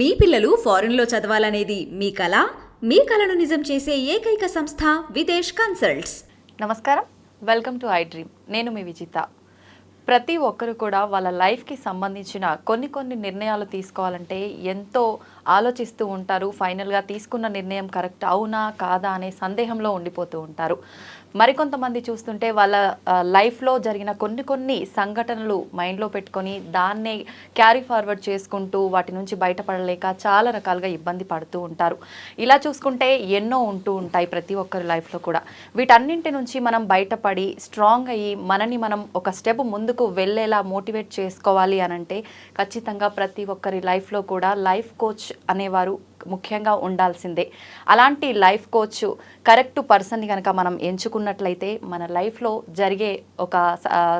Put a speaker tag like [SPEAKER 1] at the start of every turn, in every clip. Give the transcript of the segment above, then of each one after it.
[SPEAKER 1] మీ పిల్లలు ఫారెన్లో చదవాలనేది మీ కల మీ కలను నిజం చేసే ఏకైక సంస్థ విదేశ్ కన్సల్ట్స్.
[SPEAKER 2] నమస్కారం. Welcome to I dream. నేను మీ విజిత. ప్రతి ఒక్కరు కూడా వాళ్ళ లైఫ్కి సంబంధించిన కొన్ని కొన్ని నిర్ణయాలు తీసుకోవాలంటే ఎంతో ఆలోచిస్తూ ఉంటారు. ఫైనల్గా తీసుకున్న నిర్ణయం కరెక్ట్ అవునా కాదా అనే సందేహంలో ఉండిపోతూ ఉంటారు. మరికొంతమంది చూస్తుంటే వాళ్ళ లైఫ్లో జరిగిన కొన్ని కొన్ని సంఘటనలు మైండ్లో పెట్టుకొని దాన్నే క్యారీ ఫార్వర్డ్ చేసుకుంటూ వాటి నుంచి బయటపడలేక చాలా రకాలుగా ఇబ్బంది పడుతూ ఉంటారు. ఇలా చూసుకుంటే ఎన్నో ఉంటూ ఉంటాయి ప్రతి ఒక్కరి లైఫ్లో కూడా. వీటన్నింటి నుంచి మనం బయటపడి స్ట్రాంగ్ అయ్యి మనని మనం ఒక స్టెప్ ముందుకు వెళ్ళేలా మోటివేట్ చేసుకోవాలి అని అంటే ఖచ్చితంగా ప్రతి ఒక్కరి లైఫ్లో కూడా లైఫ్ కోచ్ అనేవారు ముఖ్యంగా ఉండాల్సిందే. అలాంటి లైఫ్ కోచ్ కరెక్ట్ పర్సన్ని కనుక మనం ఎంచుకున్నట్లయితే మన లైఫ్లో జరిగే ఒక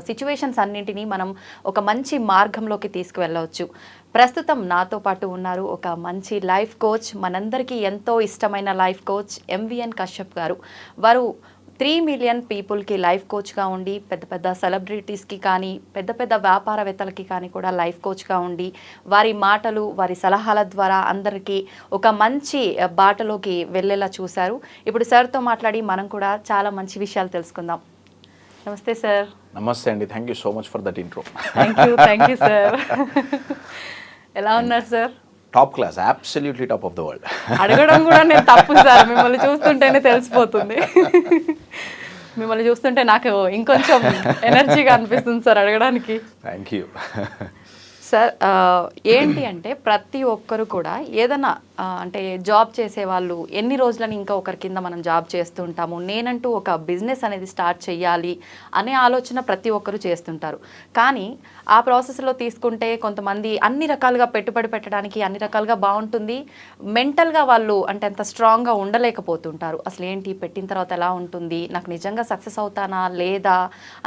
[SPEAKER 2] సిచ్యువేషన్స్ అన్నింటినీ మనం ఒక మంచి మార్గంలోకి తీసుకువెళ్ళవచ్చు. ప్రస్తుతం నాతో పాటు ఉన్నారు ఒక మంచి లైఫ్ కోచ్ మనందరికీ ఎంతో ఇష్టమైన లైఫ్ కోచ్ ఎంవిఎన్ కశ్యప్ గారు. వారు త్రీ మిలియన్ పీపుల్కి లైఫ్ కోచ్గా ఉండి పెద్ద పెద్ద సెలబ్రిటీస్కి కానీ పెద్ద పెద్ద వ్యాపారవేత్తలకి కానీ కూడా లైఫ్ కోచ్గా ఉండి వారి మాటలు వారి సలహాల ద్వారా అందరికీ ఒక మంచి బాటలోకి వెళ్ళేలా చూశారు. ఇప్పుడు సార్తో మాట్లాడి మనం కూడా చాలా మంచి విషయాలు తెలుసుకుందాం. నమస్తే సార్.
[SPEAKER 3] నమస్తే అండి. Thank you so much for that intro.
[SPEAKER 2] Thank you thank you sir. ఎలా ఉన్నారు sir?
[SPEAKER 3] Top class absolutely top of the world
[SPEAKER 2] అడగడం కూడా నేను తప్పు సార్. మిమ్మల్ని చూస్తుంటేనే తెలిసిపోతుంది. మిమ్మల్ని చూస్తుంటే నాకు ఇంకొంచెం ఎనర్జీగా అనిపిస్తుంది సార్ అడగడానికి.
[SPEAKER 3] థ్యాంక్ యూ
[SPEAKER 2] సార్ ఏంటి అంటే ప్రతి ఒక్కరు కూడా ఏదైనా అంటే జాబ్ చేసే వాళ్ళు ఎన్ని రోజులని ఇంకా ఒకరి కింద మనం జాబ్ చేస్తుంటాము? నేనంటూ ఒక బిజినెస్ అనేది స్టార్ట్ చేయాలి అనే ఆలోచన ప్రతి ఒక్కరు చేస్తుంటారు. కానీ ఆ ప్రాసెస్లో తీసుకుంటే కొంతమంది అన్ని రకాలుగా పెట్టుబడి పెట్టడానికి అన్ని రకాలుగా బాగుంటుంది. మెంటల్గా వాళ్ళు అంటే అంత స్ట్రాంగ్గా ఉండలేకపోతుంటారు. అసలు ఏంటి? పెట్టిన తర్వాత ఎలా ఉంటుంది? నాకు నిజంగా సక్సెస్ అవుతానా? లేదా?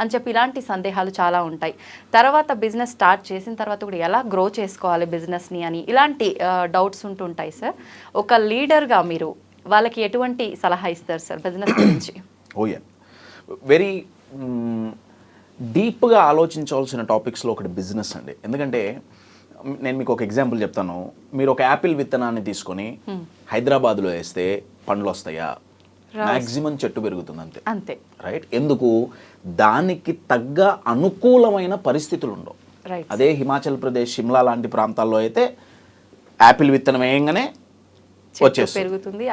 [SPEAKER 2] అని చెప్పి ఇలాంటి సందేహాలు చాలా ఉంటాయి. తర్వాత బిజినెస్ స్టార్ట్ చేసిన తర్వాత కూడా ఎలా గ్రో చేసుకోవాలి బిజినెస్ని అని ఇలాంటి డౌట్స్ ఉంటుంటాయి సార్. ఒక లీడర్గా మీరు వాళ్ళకి ఎటువంటి సలహా ఇస్తారు సార్ బిజినెస్ గురించి?
[SPEAKER 3] ఓయా వెరీ డీప్గా ఆలోచించవలసిన టాపిక్స్లో ఒకటి బిజినెస్ అండి. ఎందుకంటే నేను మీకు ఒక ఎగ్జాంపుల్ చెప్తాను. మీరు ఒక యాపిల్ విత్తనాన్ని తీసుకొని హైదరాబాద్లో వేస్తే పండ్లు వస్తాయా? మ్యాక్సిమం చెట్టు పెరుగుతుంది అంతే.
[SPEAKER 2] అంతే.
[SPEAKER 3] రైట్ ఎందుకు? దానికి తగ్గ అనుకూలమైన పరిస్థితులు ఉండవు. అదే హిమాచల్ ప్రదేశ్ షిమ్లా లాంటి ప్రాంతాల్లో అయితే యాపిల్ విత్తనం వేయంగానే వచ్చేస్తుంది.
[SPEAKER 2] పెరుగుతుంది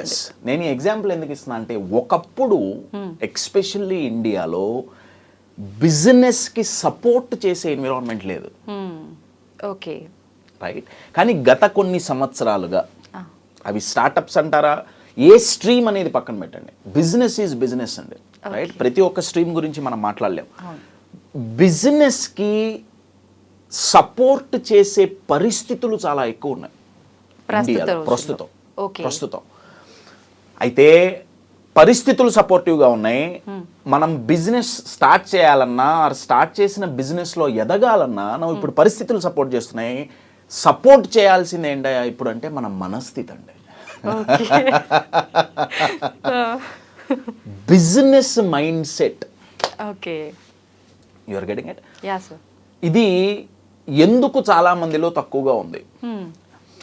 [SPEAKER 3] ఎస్ నేను ఈ ఎగ్జాంపుల్ ఎందుకు ఇస్తున్నా అంటే ఒకప్పుడు ఎక్స్పెషల్లీ ఇండియాలో బిజినెస్కి సపోర్ట్ చేసే ఎన్విరాన్మెంట్ లేదు.
[SPEAKER 2] ఓకే
[SPEAKER 3] రైట్ కానీ గత కొన్ని సంవత్సరాలుగా. అవి స్టార్టప్స్ అంటారా? ఏ స్ట్రీమ్ అనేది పక్కన పెట్టండి. బిజినెస్ ఈజ్ బిజినెస్ అండి. రైట్ ప్రతి ఒక్క స్ట్రీమ్ గురించి మనం మాట్లాడలేం.
[SPEAKER 2] అవును.
[SPEAKER 3] బిజినెస్కి సపోర్ట్ చేసే పరిస్థితులు చాలా ఎక్కువ ఉన్నాయి.
[SPEAKER 2] ప్రస్తుత.
[SPEAKER 3] ప్రస్తుతం. అయితే పరిస్థితులు సపోర్టివ్గా ఉన్నాయి. మనం బిజినెస్ స్టార్ట్ చేయాలన్నా ఆర్ స్టార్ట్ చేసిన బిజినెస్లో ఎదగాలన్నా నువ్వు ఇప్పుడు పరిస్థితులు సపోర్ట్ చేస్తున్నాయి. సపోర్ట్ చేయాల్సింది ఏంట ఇప్పుడు అంటే మన మనస్థితి అండి. Business mind set.
[SPEAKER 2] Okay.
[SPEAKER 3] You're getting it
[SPEAKER 2] yeah
[SPEAKER 3] ఇది ఎందుకు చాలా మందిలో తక్కువగా ఉంది?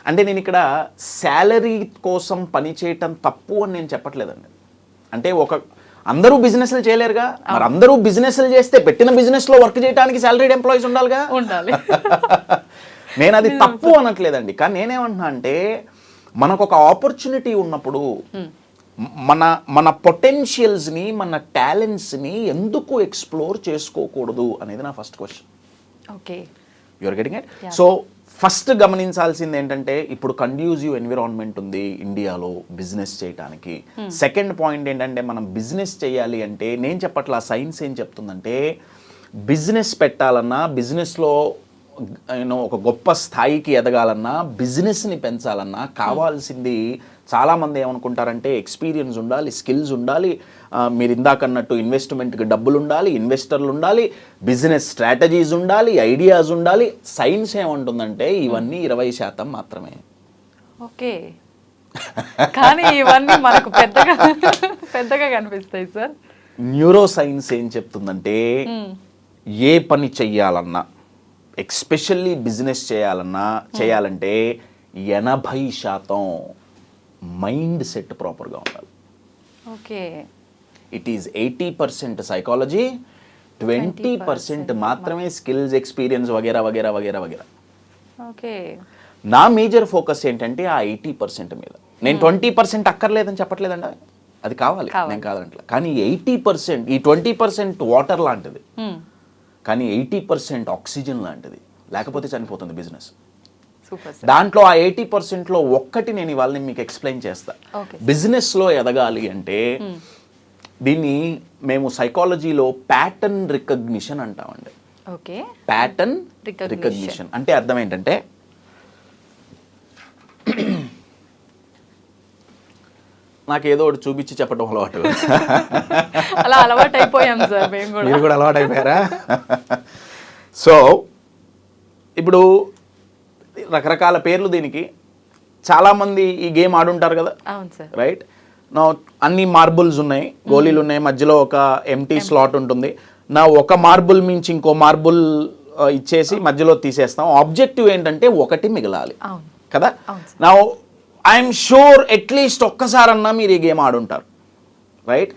[SPEAKER 3] అంటే నేను ఇక్కడ శాలరీ కోసం పని చేయటం తప్పు అని నేను చెప్పట్లేదండి. అంటే ఒక అందరూ బిజినెస్లు చేయలేరుగా. మరి అందరూ బిజినెస్లు చేస్తే పెట్టిన బిజినెస్లో వర్క్ చేయడానికి శాలరీడ్ ఎంప్లాయీస్ ఉండాలిగా?
[SPEAKER 2] ఉండాలి.
[SPEAKER 3] నేను అది తప్పు అనట్లేదండి. కానీ నేనేమంటున్నా అంటే మనకు ఒక ఆపర్చునిటీ ఉన్నప్పుడు మన మన పొటెన్షియల్స్ని మన టాలెంట్స్ని ఎందుకు ఎక్స్ప్లోర్ చేసుకోకూడదు అనేది నా first question
[SPEAKER 2] okay.
[SPEAKER 3] You're getting it so first గమనించాల్సింది ఏంటంటే ఇప్పుడు కండ్యూజివ్ ఎన్విరాన్మెంట్ ఉంది ఇండియాలో బిజినెస్ చేయడానికి సెకండ్ పాయింట్ ఏంటంటే మనం బిజినెస్ చేయాలి అంటే నేను చెప్పట్లా సైన్స్ ఏం చెప్తుందంటే బిజినెస్ పెట్టాలన్నా బిజినెస్లో యూనో ఒక గొప్ప స్థాయికి ఎదగాలన్నా బిజినెస్ని పెంచాలన్నా కావాల్సింది చాలామంది ఏమనుకుంటారంటే ఎక్స్పీరియన్స్ ఉండాలి స్కిల్స్ ఉండాలి మీరు ఇందాక అన్నట్టు ఇన్వెస్ట్మెంట్కి డబ్బులు ఉండాలి ఇన్వెస్టర్లు ఉండాలి బిజినెస్ స్ట్రాటజీస్ ఉండాలి ఐడియాస్ ఉండాలి సైన్స్ ఏమంటుందంటే ఇవన్నీ ఇరవై శాతం మాత్రమే.
[SPEAKER 2] ఓకే. కానీ ఇవన్నీ మనకు పెద్దగా పెద్దగా కనిపిస్తాయి సార్.
[SPEAKER 3] న్యూరో సైన్స్ ఏం చెప్తుందంటే ఏ పని చెయ్యాలన్నా ఎక్స్పెషల్లీ బిజినెస్ చేయాలన్నా చేయాలంటే ఎనభై శాతం మైండ్ సెట్ ప్రాపర్గా ఉండాలి.
[SPEAKER 2] Okay.
[SPEAKER 3] It is eighty percent psychology twenty percent మాత్రమే స్కిల్స్ ఎక్స్పీరియన్స్ వగేరా వగేరా వగేరా వగేరా.
[SPEAKER 2] ఓకే.
[SPEAKER 3] నా మేజర్ ఫోకస్ ఏంటంటే ఆ ఎయిటీ పర్సెంట్ మీద. నేను ట్వంటీ పర్సెంట్ అక్కర్లేదని చెప్పట్లేదండి అది? కావాలి. నేను కాదంట్లా కానీ ఎయిటీ పర్సెంట్ ఈ ట్వంటీ పర్సెంట్ వాటర్ లాంటిది.
[SPEAKER 2] Hmm.
[SPEAKER 3] కానీ ఎయిటీ పర్సెంట్ ఆక్సిజన్ లాంటిది. లేకపోతే చనిపోతుంది బిజినెస్ దాంట్లో ఆ ఎయిటీ పర్సెంట్లో ఒక్కటి నేను ఇవాళ మీకు ఎక్స్ప్లెయిన్ చేస్తా. బిజినెస్లో ఎదగాలి అంటే దీన్ని మేము సైకాలజీలో ప్యాటర్న్ రికగ్నిషన్ అంటామండి.
[SPEAKER 2] Okay
[SPEAKER 3] pattern. రికగ్నిషన్. అంటే అర్థం ఏంటంటే నాకు ఏదో ఒకటి చూపించి చెప్పడం అలవాటు.
[SPEAKER 2] అలా అలవాటు అయిపోయాం సార్
[SPEAKER 3] మీరు కూడా అలవాటు అయిపోయారా సో ఇప్పుడు రకరకాల పేర్లు దీనికి. చాలామంది ఈ గేమ్ ఆడుంటారు కదా? రైట్ నా అన్ని మార్బుల్స్ ఉన్నాయి. గోళీలు ఉన్నాయి. మధ్యలో ఒక ఎంటీ స్లాట్ ఉంటుంది. నా ఒక మార్బుల్ మించి ఇంకో మార్బుల్ ఇచ్చేసి మధ్యలో తీసేస్తాం. ఆబ్జెక్టివ్ ఏంటంటే ఒకటి మిగలాలి. కదా? నా ఐఎమ్ షూర్ అట్లీస్ట్ ఒక్కసారన్నా మీరు ఈ గేమ్ ఆడుంటారు. రైట్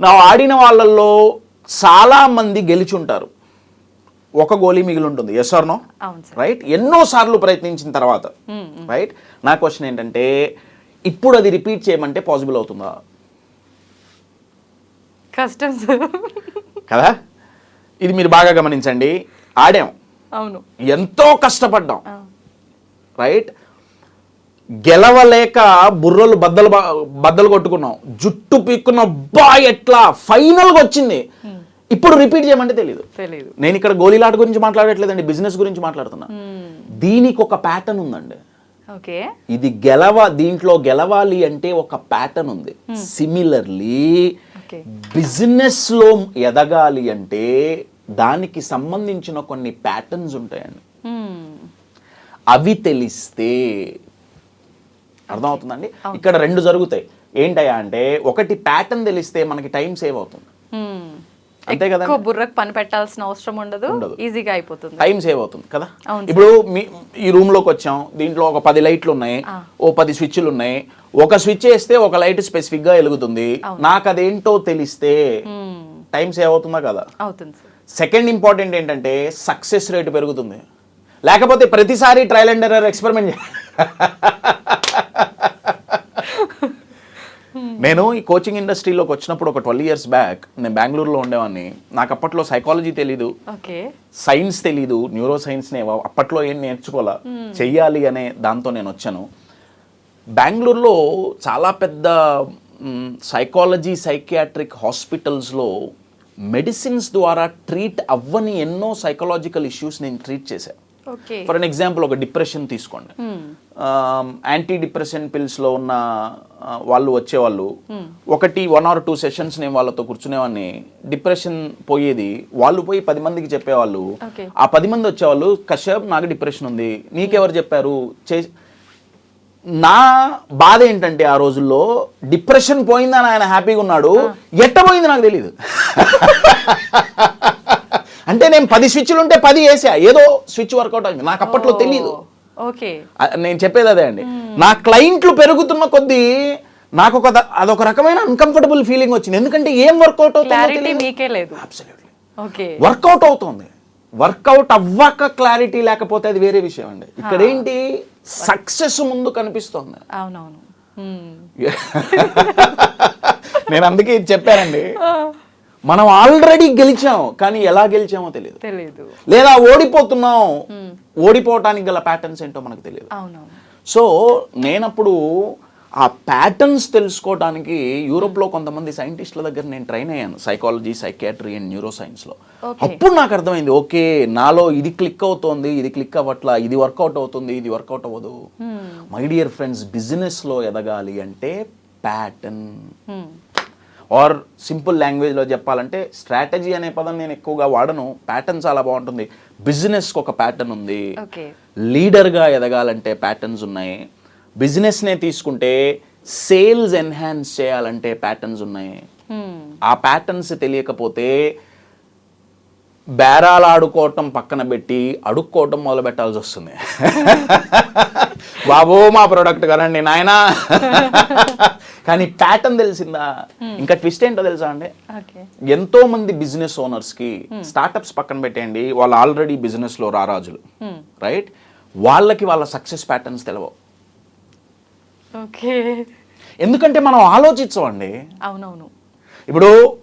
[SPEAKER 3] నా ఆడిన వాళ్ళల్లో చాలా మంది గెలిచుంటారు. ఒక గోలీ మిగిలి ఉంటుంది ఎస్ ఆర్ నో రైట్ ఎన్నో సార్లు ప్రయత్నించిన తర్వాత. రైట్ నా క్వశ్చన్ ఏంటంటే ఇప్పుడు అది రిపీట్ చేయమంటే పాసిబుల్ అవుతుందా?
[SPEAKER 2] కష్టం
[SPEAKER 3] కదా? ఇది మీరు బాగా గమనించండి. ఆడాం.
[SPEAKER 2] అవును.
[SPEAKER 3] ఎంతో కష్టపడ్డాం. రైట్ గెలవలేక బుర్రలు బద్దలు బద్దలు కొట్టుకున్నాం. జుట్టు పీక్కున్న బా ఎట్లా? ఫైనల్గా వచ్చింది. ఇప్పుడు రిపీట్ చేయమంటే తెలియదు
[SPEAKER 2] తెలీదు.
[SPEAKER 3] నేను ఇక్కడ గోళీలాట గురించి మాట్లాడట్లేదండి బిజినెస్ గురించి మాట్లాడుతున్నా. దీనికి ఒక ప్యాటర్న్ ఉందండి.
[SPEAKER 2] ఓకే.
[SPEAKER 3] ఇది గెలవ దీంట్లో గెలవాలి అంటే ఒక ప్యాటర్న్ ఉంది. సిమిలర్లీ బిజినెస్లో ఎదగాలి అంటే దానికి సంబంధించిన కొన్ని ప్యాటర్న్స్ ఉంటాయండి. అవి తెలిస్తే అర్థమవుతుందండి? ఇక్కడ రెండు జరుగుతాయి. ఏంటయ్యా అంటే ఒకటి ప్యాటర్న్ తెలిస్తే మనకి టైం సేవ్ అవుతుంది. అంతే?
[SPEAKER 2] ఎక్కువ బుర్రకు పని పెట్టాల్సిన అవసరం ఉండదు. ఈజీగా అయిపోతుంది.
[SPEAKER 3] టైం సేవ్ అవుతుంది కదా? ఇప్పుడు మీ ఈ రూమ్లోకి వచ్చాం దీంట్లో ఒక పది లైట్లు ఉన్నాయి. ఓ పది స్విచ్లు ఉన్నాయి. ఒక స్విచ్ వేస్తే ఒక లైట్ స్పెసిఫిక్గా వెలుగుతుంది నాకు అదేంటో తెలిస్తే. టైం సేవ్ అవుతుందా కదా?
[SPEAKER 2] అవుతుంది
[SPEAKER 3] సెకండ్ ఇంపార్టెంట్ ఏంటంటే సక్సెస్ రేట్ పెరుగుతుంది. లేకపోతే ప్రతిసారి ట్రయల్ అండ్ ఎర్రర్ ఎక్స్పెరిమెంట్ నేను ఈ కోచింగ్ ఇండస్ట్రీలోకి వచ్చినప్పుడు ఒక ట్వెల్వ్ ఇయర్స్ బ్యాక్ నేను బెంగళూరులో ఉండేవాడిని. నాకు అప్పట్లో సైకాలజీ తెలీదు. సైన్స్ తెలీదు. న్యూరో సైన్స్ అప్పట్లో ఏం నేర్చుకోవాలా? చెయ్యాలి అనే దాంతో నేను వచ్చాను. బెంగళూరులో చాలా పెద్ద సైకాలజీ సైకియాట్రిక్ హాస్పిటల్స్లో మెడిసిన్స్ ద్వారా ట్రీట్ అవ్వని ఎన్నో సైకలాజికల్ ఇష్యూస్ నేను ట్రీట్ చేశాను ఫర్ అన్ ఎగ్జాంపుల్ ఒక డిప్రెషన్ తీసుకోండి. యాంటీ డిప్రెషన్ పిల్స్లో ఉన్న ఆ, వాళ్ళు వచ్చేవాళ్ళు ఒకటి వన్ ఆర్ టూ సెషన్స్ నేను వాళ్ళతో కూర్చునేవాడిని. డిప్రెషన్ పోయేది వాళ్ళు పోయి పది మందికి చెప్పేవాళ్ళు. ఆ పది మంది వచ్చేవాళ్ళు కశ్యప్ నాకు డిప్రెషన్ ఉంది. నీకెవరు చెప్పారు? చే నా బాధ ఏంటంటే ఆ రోజుల్లో డిప్రెషన్ పోయిందని ఆయన హ్యాపీగా ఉన్నాడు. ఎట్ట పోయింది నాకు తెలియదు అంటే నేను పది స్విచ్లు ఉంటే పది వేసా. ఏదో స్విచ్ వర్కౌట్ అయింది నాకు అప్పట్లో తెలియదు
[SPEAKER 2] ఓకే.
[SPEAKER 3] నేను చెప్పేది అదే అండి. నా క్లయింట్లు పెరుగుతున్న కొద్దీ నాకు ఒక అదొక రకమైన అన్కంఫర్టబుల్ ఫీలింగ్ వచ్చింది. ఎందుకంటే ఏం వర్కౌట్ అవుతుంది వర్కౌట్ అవుతుంది. వర్కౌట్ అవ్వక క్లారిటీ లేకపోతే అది వేరే విషయం అండి. ఇక్కడ ఏంటి సక్సెస్ ముందు కనిపిస్తోంది.
[SPEAKER 2] అవునవును.
[SPEAKER 3] నేను అందుకే చెప్పానండి. మనం ఆల్రెడీ గెలిచాం కానీ ఎలా గెలిచామో తెలియదు.
[SPEAKER 2] తెలీదు.
[SPEAKER 3] లేదా ఓడిపోతున్నాం ఓడిపోవటానికి గల ప్యాటర్న్స్ ఏంటో మనకు తెలియదు. సో నేనప్పుడు ఆ ప్యాటర్న్స్ తెలుసుకోవడానికి యూరోప్లో కొంతమంది సైంటిస్టుల దగ్గర నేను ట్రైన్ అయ్యాను సైకాలజీ సైకాట్రీ అండ్ న్యూరో సైన్స్లో. అప్పుడు నాకు అర్థమైంది ఓకే నాలో ఇది క్లిక్ అవుతోంది ఇది క్లిక్ అవ్వట్లా ఇది వర్కౌట్ అవుతుంది ఇది వర్కౌట్ అవ్వదు. మై డియర్ ఫ్రెండ్స్ బిజినెస్లో ఎదగాలి అంటే ప్యాటర్న్. ఆర్ సింపుల్ లాంగ్వేజ్లో చెప్పాలంటే స్ట్రాటజీ అనే పదం నేను ఎక్కువగా వాడను. ప్యాటర్న్ చాలా బాగుంటుంది. బిజినెస్కి ఒక ప్యాటర్న్ ఉంది. లీడర్గా ఎదగాలంటే ప్యాటర్న్స్ ఉన్నాయి. బిజినెస్నే తీసుకుంటే సేల్స్ ఎన్హాన్స్ చేయాలంటే ప్యాటర్న్స్ ఉన్నాయి.
[SPEAKER 2] మ్మ్.
[SPEAKER 3] ఆ ప్యాటర్న్స్ తెలియకపోతే బేరాలు ఆడుకోవటం పక్కన పెట్టి అడుక్కోవటం మొదలు పెట్టాల్సి వస్తుంది. బాబో మా ప్రోడక్ట్ కదండి నాయనా. కానీ ప్యాటర్న్ తెలిసిందా? ఇంకా ట్విస్ట్ ఏంటో తెలుసా అండి? ఎంతో మంది బిజినెస్ ఓనర్స్కి స్టార్టప్స్ పక్కన పెట్టేయండి వాళ్ళు ఆల్రెడీ బిజినెస్లో రారాజులు. రైట్ వాళ్ళకి వాళ్ళ సక్సెస్ ప్యాటర్న్స్ తెలవవు.
[SPEAKER 2] ఓకే.
[SPEAKER 3] ఎందుకంటే మనం ఆలోచించమండి.
[SPEAKER 2] అవునవును.
[SPEAKER 3] ఇప్పుడు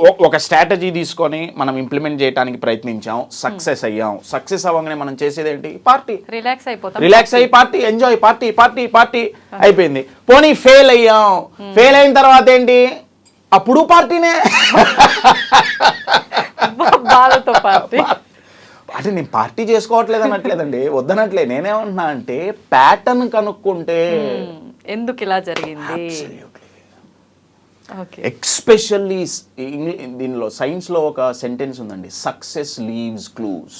[SPEAKER 3] ఒక స్ట్రాటజీ తీసుకొని మనం ఇంప్లిమెంట్ చేయడానికి ప్రయత్నించాం. సక్సెస్ అయ్యాం. సక్సెస్ అవ్వగానే మనం చేసేది ఏంటి పార్టీ.
[SPEAKER 2] రిలాక్స్ అయిపోతాం.
[SPEAKER 3] రిలాక్స్ అయ్యి party. Enjoy party party party అయిపోయింది. పోనీ ఫెయిల్ అయ్యాం. ఫెయిల్ అయిన తర్వాత ఏంటి? అప్పుడు పార్టీనే.
[SPEAKER 2] బాధతో పార్టీ.
[SPEAKER 3] అంటే నేను పార్టీ చేసుకోవట్లేదు అనట్లేదండి. వద్దనట్లే. నేనేమంటున్నా అంటే ప్యాటర్న్ కనుక్కుంటే
[SPEAKER 2] ఎందుకు ఇలా జరిగింది?
[SPEAKER 3] ఎక్స్పెషల్లీ దీనిలో సైన్స్లో ఒక సెంటెన్స్ ఉందండి. Success leaves clues.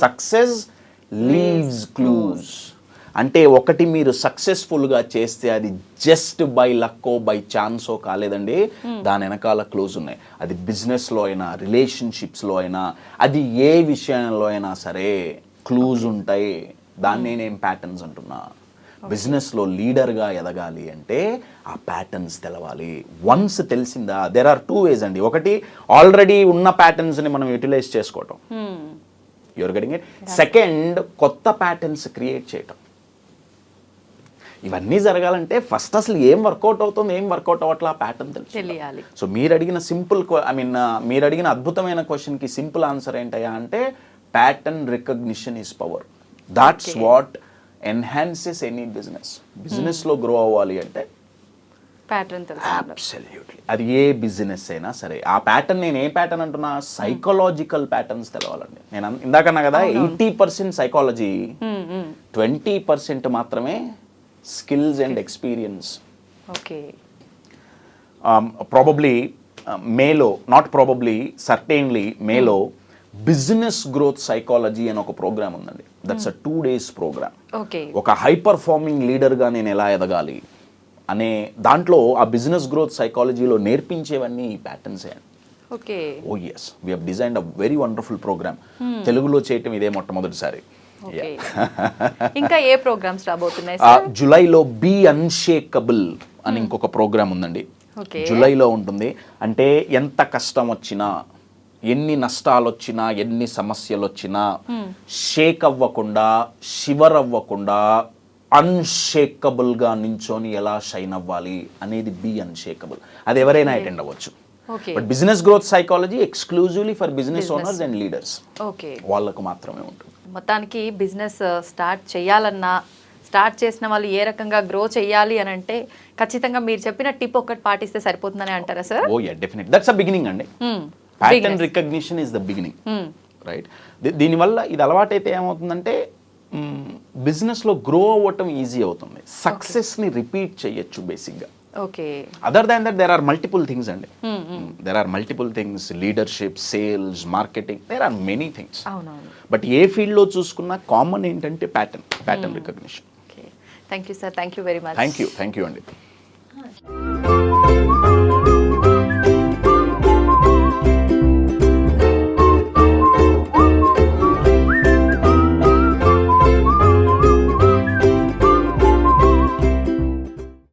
[SPEAKER 3] Success leaves clues. అంటే ఒకటి మీరు సక్సెస్ఫుల్గా చేస్తే అది జస్ట్ బై లక్కో బై ఛాన్సో కాలేదండి. దాని వెనకాల క్లోజ్ ఉన్నాయి. అది బిజినెస్లో అయినా రిలేషన్షిప్స్లో అయినా అది ఏ విషయంలో అయినా సరే క్లూజ్ ఉంటాయి. దాన్ని నేను ప్యాటర్న్స్ అంటున్నా. బిజినెస్లో లీడర్గా ఎదగాలి అంటే ఆ ప్యాటర్న్స్ తెలవాలి. వన్స్ తెలిసిందా? దెర్ ఆర్ టూ వేస్ అండి. ఒకటి ఆల్రెడీ ఉన్న ప్యాటర్న్స్ని మనం యూటిలైజ్ చేసుకోవటం. యువర్ గెటింగ్ ఇట్ సెకండ్ కొత్త ప్యాటర్న్స్ క్రియేట్ చేయటం. ఇవన్నీ జరగాలంటే ఫస్ట్ అసలు ఏం వర్కౌట్ అవుతుంది ఏం వర్కౌట్ అవ్వట్లా ప్యాటర్న్ తెలుసు
[SPEAKER 2] తెలియాలి.
[SPEAKER 3] సో మీరు అడిగిన సింపుల్ ఐ మీన్ మీరు అడిగిన అద్భుతమైన క్వశ్చన్కి సింపుల్ ఆన్సర్ ఏంటయ్యా అంటే pattern recognition is power that's what enhances any business బిజినెస్లో గ్రో అవ్వాలి అంటే
[SPEAKER 2] ప్యాటర్న్
[SPEAKER 3] అబ్సల్యూట్లీ అది ఏ బిజినెస్ అయినా సరే. ఆ ప్యాటర్న్ నేను ఏ ప్యాటర్న్ అంటున్నా? సైకలాజికల్ ప్యాటర్న్స్ తెలవాలండి. నేను ఇందాకన్నా కదా eighty percent psychology twenty percent మాత్రమే skills and experience
[SPEAKER 2] okay
[SPEAKER 3] probably మేలో నాట్ ప్రాబబ్లీ సర్టైన్లీ మేలో బిజినెస్ గ్రోత్ సైకాలజీ అని ఒక ప్రోగ్రామ్ ఉందండి. That's a two days programme
[SPEAKER 2] okay
[SPEAKER 3] ఒక హై పర్ఫార్మింగ్ లీడర్గా నేను ఎలా ఎదగాలి అనే దాంట్లో ఆ బిజినెస్ గ్రోత్ సైకాలజీలో నేర్పించేవన్నీ ఈ ప్యాటర్న్స్ అండి
[SPEAKER 2] okay
[SPEAKER 3] oh yes we uh designed a very wonderful programme తెలుగులో చేయటం ఇదే మొట్టమొదటిసారి.
[SPEAKER 2] ఇంకా ఏ ప్రోగ్రామ్స్ రాబోతున్నాయి
[SPEAKER 3] జులైలో బీ అన్షేకబుల్ అని ఇంకొక ప్రోగ్రామ్ ఉందండి. జూలైలో ఉంటుంది. అంటే ఎంత కష్టం వచ్చినా ఎన్ని నష్టాలు వచ్చినా ఎన్ని సమస్యలు వచ్చినా షేక్ అవ్వకుండా షివర్ అవ్వకుండా అన్షేకబుల్గా నించొని ఎలా షైన్ అవ్వాలి అనేది బి అన్షేకబుల్ అది ఎవరైనా అటెండ్ అవ్వచ్చు. But business growth psychology exclusively for business owners and leaders
[SPEAKER 2] okay.
[SPEAKER 3] వాళ్ళకు మాత్రమే ఉంటుంది.
[SPEAKER 2] మొత్తానికి బిజినెస్ స్టార్ట్ చేయాలన్నా స్టార్ట్ చేసిన వాళ్ళు ఏ రకంగా గ్రో చేయాలి అని అంటే ఖచ్చితంగా మీరు చెప్పిన టిప్ ఒక్కటి పాటిస్తే సరిపోతుందని అంటారా sir
[SPEAKER 3] oh yeah definite that's a beginning అండి. Pattern recognition is the beginning right దీనివల్ల ఇది అలవాటైతే ఏమవుతుందంటే బిజినెస్లో గ్రో అవ్వటం ఈజీ అవుతుంది. సక్సెస్ని రిపీట్ చేయొచ్చు బేసిక్గా
[SPEAKER 2] okay
[SPEAKER 3] other than that there are multiple things అండి. There are multiple things leadership sales marketing there are many things but ఏ ఫీల్డ్లో చూసుకున్నా కామన్ ఏంటంటే pattern pattern recognition
[SPEAKER 2] thank you sir thank you very much
[SPEAKER 3] thank you thank you అండి